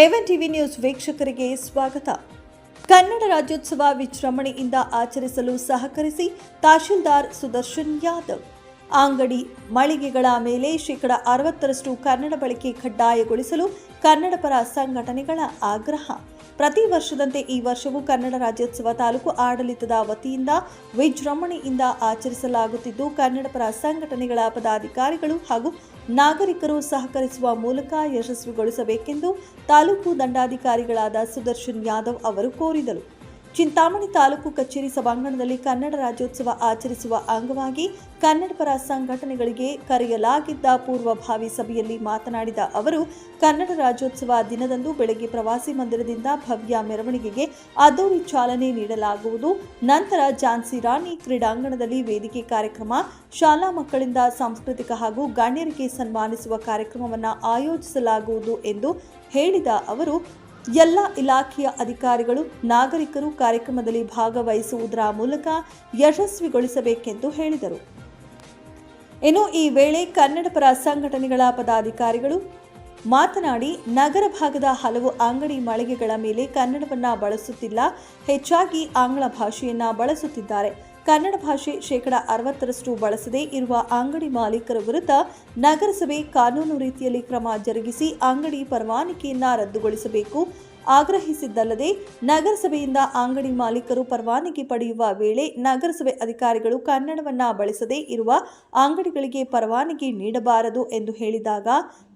A one TV news ವೀಕ್ಷಕರಿಗೆ ಸ್ವಾಗತ. ಕನ್ನಡ ರಾಜ್ಯೋತ್ಸವ ವಿಜೃಂಭಣೆಯಿಂದ ಆಚರಿಸಲು ಸಹಕರಿಸಿ ತಹಶೀಲ್ದಾರ್ ಸುದರ್ಶನ್ ಯಾದವ್. ಅಂಗಡಿ, ಮಳಿಗೆಗಳ ಮೇಲೆ ಶೇಕಡ ಅರವತ್ತರಷ್ಟು ಕನ್ನಡ ಬಳಕೆ ಕಡ್ಡಾಯಗೊಳಿಸಲು ಕನ್ನಡ ಪರ ಸಂಘಟನೆಗಳ ಆಗ್ರಹ. ಪ್ರತಿ ವರ್ಷದಂತೆ ಈ ವರ್ಷವೂ ಕನ್ನಡ ರಾಜ್ಯೋತ್ಸವ ತಾಲೂಕು ಆಡಳಿತದ ವತಿಯಿಂದ ವಿಜೃಂಭಣೆಯಿಂದ ಆಚರಿಸಲಾಗುತ್ತಿದ್ದು, ಕನ್ನಡ ಪರ ಸಂಘಟನೆಗಳ ಪದಾಧಿಕಾರಿಗಳು ಹಾಗೂ ನಾಗರಿಕರು ಸಹಕರಿಸುವ ಮೂಲಕ ಯಶಸ್ವಿಗೊಳಿಸಬೇಕೆಂದು ತಾಲೂಕು ದಂಡಾಧಿಕಾರಿಗಳಾದ ಸುದರ್ಶನ್ ಯಾದವ್ ಅವರು ಕೋರಿದರು. ಚಿಂತಾಮಣಿ ತಾಲೂಕು ಕಚೇರಿ ಸಭಾಂಗಣದಲ್ಲಿ ಕನ್ನಡ ರಾಜ್ಯೋತ್ಸವ ಆಚರಿಸುವ ಅಂಗವಾಗಿ ಕನ್ನಡ ಪರ ಸಂಘಟನೆಗಳಿಗೆ ಕರೆಯಲಾಗಿದ್ದ ಪೂರ್ವಭಾವಿ ಸಭೆಯಲ್ಲಿ ಮಾತನಾಡಿದ ಅವರು, ಕನ್ನಡ ರಾಜ್ಯೋತ್ಸವ ದಿನದಂದು ಬೆಳಗ್ಗೆ ಪ್ರವಾಸಿ ಮಂದಿರದಿಂದ ಭವ್ಯ ಮೆರವಣಿಗೆಗೆ ಅದ್ದೂರಿ ಚಾಲನೆ ನೀಡಲಾಗುವುದು. ನಂತರ ಝಾನ್ಸಿ ರಾಣಿ ಕ್ರೀಡಾಂಗಣದಲ್ಲಿ ವೇದಿಕೆ ಕಾರ್ಯಕ್ರಮ, ಶಾಲಾ ಮಕ್ಕಳಿಂದ ಸಾಂಸ್ಕೃತಿಕ ಹಾಗೂ ಗಣ್ಯರಿಗೆ ಸನ್ಮಾನಿಸುವ ಕಾರ್ಯಕ್ರಮವನ್ನು ಆಯೋಜಿಸಲಾಗುವುದು ಎಂದು ಹೇಳಿದ ಅವರು ಎಲ್ಲ ಇಲಾಖೆಯ ಅಧಿಕಾರಿಗಳು, ನಾಗರಿಕರು ಕಾರ್ಯಕ್ರಮದಲ್ಲಿ ಭಾಗವಹಿಸುವುದರ ಮೂಲಕ ಯಶಸ್ವಿಗೊಳಿಸಬೇಕೆಂದು ಹೇಳಿದರು. ಇನ್ನು ಈ ವೇಳೆ ಕನ್ನಡ ಪರ ಸಂಘಟನೆಗಳ ಪದಾಧಿಕಾರಿಗಳು, ಮಾತನಾಡಿ ನಗರ ಭಾಗದ ಹಲವು ಅಂಗಡಿ ಮಳಿಗೆಗಳ ಮೇಲೆ ಕನ್ನಡವನ್ನು ಬಳಸುತ್ತಿಲ್ಲ, ಹೆಚ್ಚಾಗಿ ಆಂಗ್ಲ ಭಾಷೆಯನ್ನು ಬಳಸುತ್ತಿದ್ದಾರೆ. ಕನ್ನಡ ಭಾಷೆ ಶೇಕಡ ಅರವತ್ತರಷ್ಟು ಬಳಸದೇ ಇರುವ ಅಂಗಡಿ ಮಾಲೀಕರ ವಿರುದ್ಧ ನಗರಸಭೆ ಕಾನೂನು ರೀತಿಯಲ್ಲಿ ಕ್ರಮ ಜರುಗಿಸಿ ಅಂಗಡಿ ಪರವಾನಗಿಯನ್ನ ರದ್ದುಗೊಳಿಸಬೇಕು. ಆಗ್ರಹಿಸಿದ್ದಲ್ಲದೆ ನಗರಸಭೆಯಿಂದ ಅಂಗಡಿ ಮಾಲೀಕರು ಪರವಾನಗಿ ಪಡೆಯುವ ವೇಳೆ ನಗರಸಭೆ ಅಧಿಕಾರಿಗಳು ಕನ್ನಡವನ್ನ ಬಳಸದೇ ಇರುವ ಅಂಗಡಿಗಳಿಗೆ ಪರವಾನಗಿ ನೀಡಬಾರದು ಎಂದು ಹೇಳಿದಾಗ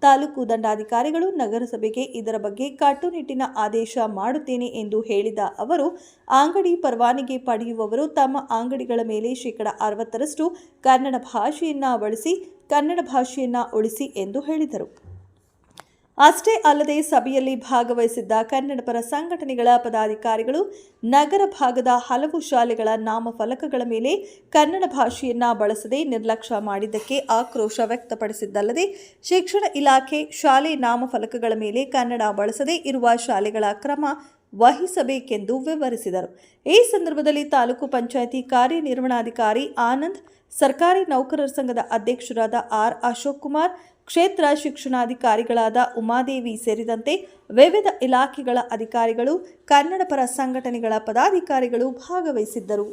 ತಾಲೂಕು ದಂಡಾಧಿಕಾರಿಗಳು ನಗರಸಭೆಗೆ ಇದರ ಬಗ್ಗೆ ಕಟ್ಟುನಿಟ್ಟಿನ ಆದೇಶ ಮಾಡುತ್ತೇನೆ ಎಂದು ಹೇಳಿದ ಅವರು, ಅಂಗಡಿ ಪರವಾನಗಿ ಪಡೆಯುವವರು ತಮ್ಮ ಅಂಗಡಿಗಳ ಮೇಲೆ ಶೇಕಡ ಅರವತ್ತರಷ್ಟು ಕನ್ನಡ ಭಾಷೆಯನ್ನ ಬಳಸಿ ಕನ್ನಡ ಭಾಷೆಯನ್ನ ಉಳಿಸಿ ಎಂದು ಹೇಳಿದರು. ಅಷ್ಟೇ ಅಲ್ಲದೆ ಸಭೆಯಲ್ಲಿ ಭಾಗವಹಿಸಿದ್ದ ಕನ್ನಡ ಪರ ಸಂಘಟನೆಗಳ ಪದಾಧಿಕಾರಿಗಳು ನಗರ ಭಾಗದ ಹಲವು ಶಾಲೆಗಳ ನಾಮಫಲಕಗಳ ಮೇಲೆ ಕನ್ನಡ ಭಾಷೆಯನ್ನ ಬಳಸದೆ ನಿರ್ಲಕ್ಷ್ಯ ಮಾಡಿದ್ದಕ್ಕೆ ಆಕ್ರೋಶ ವ್ಯಕ್ತಪಡಿಸಿದ್ದಲ್ಲದೆ ಶಿಕ್ಷಣ ಇಲಾಖೆ ಶಾಲೆ ನಾಮಫಲಕಗಳ ಮೇಲೆ ಕನ್ನಡ ಬಳಸದೇ ಇರುವ ಶಾಲೆಗಳ ಕ್ರಮ ವಹಿಸಬೇಕೆಂದು ವಿವರಿಸಿದರು. ಈ ಸಂದರ್ಭದಲ್ಲಿ ತಾಲೂಕು ಪಂಚಾಯಿತಿ ಕಾರ್ಯನಿರ್ವಹಣಾಧಿಕಾರಿ ಆನಂದ್, ಸರ್ಕಾರಿ ನೌಕರರ ಸಂಘದ ಅಧ್ಯಕ್ಷರಾದ ಆರ್ ಅಶೋಕ್ ಕುಮಾರ್ ಕ್ಷೇತ್ರ ಶಿಕ್ಷಣಾಧಿಕಾರಿಗಳಾದ ಉಮಾದೇವಿ ಸೇರಿದಂತೆ ವಿವಿಧ ಇಲಾಖೆಗಳ ಅಧಿಕಾರಿಗಳು ಕನ್ನಡ ಪರ ಸಂಘಟನೆಗಳ ಪದಾಧಿಕಾರಿಗಳು ಭಾಗವಹಿಸಿದ್ದರು.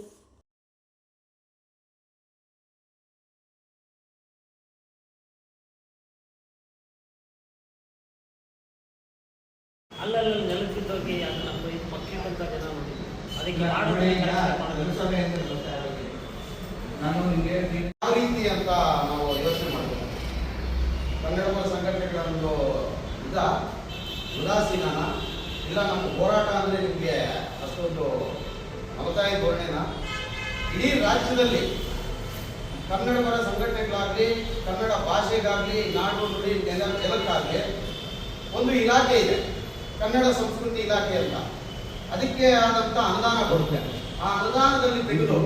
ಅಲ್ಲಲ್ಲಿ ಇದು ಜನ ಅದಕ್ಕೆ ಮಾಡೋದು ಈಗ correct ಮಾಡೋದು. ನಗರಸಭೆ ಅಂದ್ರೆ ಗೊತ್ತಾಗೋದಿಲ್ಲ. ನಾನು ನಿಮಗೆ ಯಾವ ರೀತಿ ಅಂತ ನಾವು ಯೋಚನೆ ಮಾಡಬೇಕು ಕನ್ನಡ ಪರ ಸಂಘಟನೆಗಳ ಒಂದು ಇದ ಉದಾಸೀನ ಇಲ್ಲ, ನಮ್ಮ ಹೋರಾಟ ಅಂದರೆ ನಿಮಗೆ ಅಷ್ಟೊಂದು ಮಮತಾಯಿ ಧೋರಣೆನ. ಇಡೀ ರಾಜ್ಯದಲ್ಲಿ ಕನ್ನಡ ಪರ ಸಂಘಟನೆಗಳಾಗಲಿ, ಕನ್ನಡ ಭಾಷೆಗಾಗಲಿ, ನಾಡು, ನುಡಿ, ನೆಲ, ನೆಲಕ್ಕಾಗಲಿ ಒಂದು ಇಲಾಖೆ ಇದೆ, ಕನ್ನಡ ಸಂಸ್ಕೃತಿ ಇಲಾಖೆ ಅಂತ. ಅದಕ್ಕೆ ಆದಂಥ ಅನುದಾನ ಬರುತ್ತೆ ಆ ಅನುದಾನದಲ್ಲಿ ತೆಗೆದು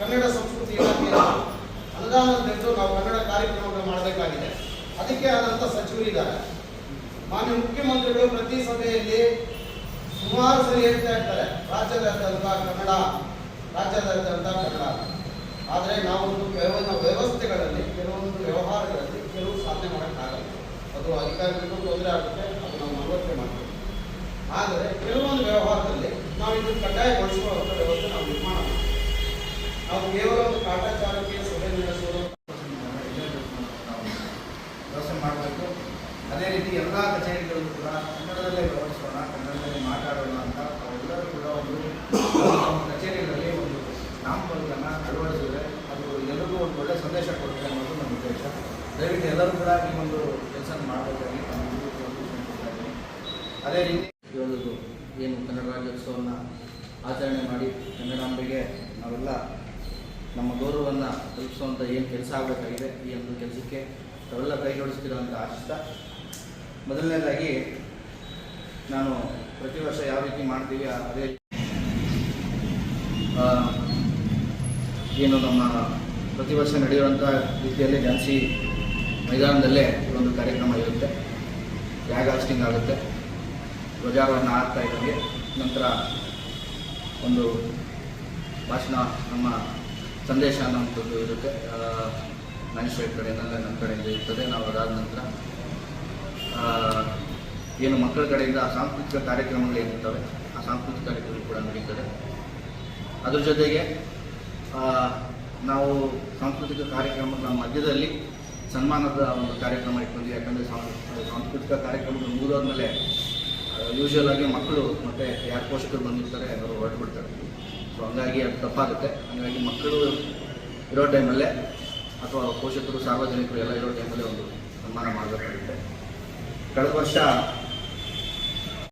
ಕನ್ನಡ ಸಂಸ್ಕೃತಿ ಇಲಾಖೆ ಅನುದಾನ ತೆಗೆದು ನಾವು ಕನ್ನಡ ಕಾರ್ಯಕ್ರಮಗಳು ಮಾಡಬೇಕಾಗಿದೆ. ಅದಕ್ಕೆ ಆದಂಥ ಸಚಿವರಿದ್ದಾರೆ ಮಾನ್ಯ ಮುಖ್ಯಮಂತ್ರಿಗಳು ಪ್ರತಿ ಸಭೆಯಲ್ಲಿ ಸುಮಾರು ಸರಿ ಹೇಳ್ತಾ ಇರ್ತಾರೆ ರಾಜ್ಯದಾದ್ಯಂತ ಕನ್ನಡ ರಾಜ್ಯದಾದ್ಯಂತ ಕನ್ನಡ. ಆದರೆ ನಾವೊಂದು ಕೆಲವೊಂದು ವ್ಯವಸ್ಥೆಗಳಲ್ಲಿ, ಕೆಲವೊಂದು ವ್ಯವಹಾರಗಳಲ್ಲಿ ಕೆಲವು ಸಾಧನೆ ಮಾಡೋಕ್ಕಾಗಲ್ಲ. ಅದು ಅಧಿಕಾರಿಗಳಿಗೂ ತೊಂದರೆ ಆಗುತ್ತೆ, ಅದು ನಾವು ಮನವರಿಕೆ ಮಾಡ್ತೀವಿ. ಆದರೆ ಕೆಲವೊಂದು ವ್ಯವಹಾರದಲ್ಲಿ ನಾವು ಇದನ್ನು ಕಡ್ಡಾಯಗೊಳಿಸುವಂಥ ವ್ಯವಸ್ಥೆ ನಾವು ನಿರ್ಮಾಣ ನಾವು ಕೇವಲ ಒಂದು ಕಾಟಾಚಾರಕ್ಕೆ ಸಭೆ ನಡೆಸುವುದು ವ್ಯವಸ್ಥೆ ಮಾಡಬೇಕು. ಅದೇ ರೀತಿ ಎಲ್ಲ ಕಚೇರಿಗಳು ಕೂಡ ಕನ್ನಡದಲ್ಲೇ ವ್ಯವಹರಿಸೋಣ ಕನ್ನಡದಲ್ಲಿ ಮಾತಾಡೋಣ ಅಂತ ಅವೆಲ್ಲರೂ ಕೂಡ ಒಂದು ಕಚೇರಿಗಳಲ್ಲಿ ಒಂದು ನಾಮಪತ್ರವನ್ನು ಅಳವಡಿಸಿದ್ರೆ ಅದು ಎಲ್ಲರಿಗೂ ಒಂದು ಒಳ್ಳೆಯ ಸಂದೇಶ ಕೊಡುತ್ತೆ ಅನ್ನೋದು ನಮ್ಮ ಉದ್ದೇಶ. ದಯವಿಟ್ಟು ಎಲ್ಲರೂ ಕೂಡ ಈ ಒಂದು ಕೆಲಸ ಮಾಡಬೇಕಾಗಿ ಅದೇ ರೀತಿ ಹೇಳೋದು ಏನು, ಕನ್ನಡ ರಾಜ್ಯೋತ್ಸವವನ್ನು ಆಚರಣೆ ಮಾಡಿ ಕನ್ನಡಾಂಬೆಗೆ ನಾವೆಲ್ಲ ನಮ್ಮ ಗೌರವವನ್ನು ತಲುಪಿಸುವಂಥ ಏನು ಕೆಲಸ ಆಗಬೇಕಾಗಿದೆ, ಈ ಒಂದು ಕೆಲಸಕ್ಕೆ ಅವೆಲ್ಲ ಕೈ ಅಂತ ಆಶಿಸ್ತಾ ಮೊದಲನೇದಾಗಿ ನಾನು ಪ್ರತಿ ವರ್ಷ ಯಾವ ರೀತಿ ಮಾಡ್ತೀವಿ ಅದೇ ಏನು ನಮ್ಮ ಪ್ರತಿ ವರ್ಷ ನಡೆಯುವಂಥ ರೀತಿಯಲ್ಲಿ ಝಾನ್ಸಿ ಮೈದಾನದಲ್ಲೇ ಒಂದು ಕಾರ್ಯಕ್ರಮ ಇರುತ್ತೆ. ಯಾಗ ಹಾಸ್ಟಿಂಗ್ ಆಗುತ್ತೆ. ಧ್ವಜಾರೋಹಣ ಆಗ್ತಾ ಇದ್ದಂಗೆ ನಂತರ ಒಂದು ಭಾಷಣ, ನಮ್ಮ ಸಂದೇಶ ಅನ್ನೋಂಥದ್ದು ಇರುತ್ತೆ. ಮ್ಯಾಜಿಸ್ಟ್ರೇಟ್ ಕಡೆಯಿಂದಲೇ ನಮ್ಮ ಕಡೆಯಿಂದ ಇರ್ತದೆ. ನಾವು ಅದಾದ ನಂತರ ಏನು ಮಕ್ಕಳ ಕಡೆಯಿಂದ ಆ ಸಾಂಸ್ಕೃತಿಕ ಕಾರ್ಯಕ್ರಮಗಳು ಏನಿರ್ತವೆ, ಆ ಸಾಂಸ್ಕೃತಿಕ ಕಾರ್ಯಕ್ರಮ ಕೂಡ ನಡೀತದೆ. ಅದ್ರ ಜೊತೆಗೆ ನಾವು ಸಾಂಸ್ಕೃತಿಕ ಕಾರ್ಯಕ್ರಮಗಳ ಮಧ್ಯದಲ್ಲಿ ಸನ್ಮಾನದ ಒಂದು ಕಾರ್ಯಕ್ರಮ ಇಟ್ಕೊಂಡು ಯಾಕಂದರೆ ಸಾಂಸ್ಕೃತಿಕ ಕಾರ್ಯಕ್ರಮಗಳು ಮುಗಿದೋದ್ಮೇಲೆ ಯೂಶುವಲ್ ಆಗಿ ಮಕ್ಕಳು ಮತ್ತು ಯಾರು ಪೋಷಕರು ಬಂದಿರ್ತಾರೆ ಅವರು ಹೊರಟು ಬಿಡ್ತಾರೆ. ಸೊ ಹಂಗಾಗಿ ಅದು ತಪ್ಪಾಗುತ್ತೆ. ಹಂಗಾಗಿ ಮಕ್ಕಳು ಇರೋ ಟೈಮಲ್ಲೇ ಅಥವಾ ಪೋಷಕರು, ಸಾರ್ವಜನಿಕರು ಎಲ್ಲ ಇರೋ ಟೈಮಲ್ಲೇ ಒಂದು ಸನ್ಮಾನ ಮಾಡಬೇಕಾಗುತ್ತೆ. ಕಳೆದ ವರ್ಷ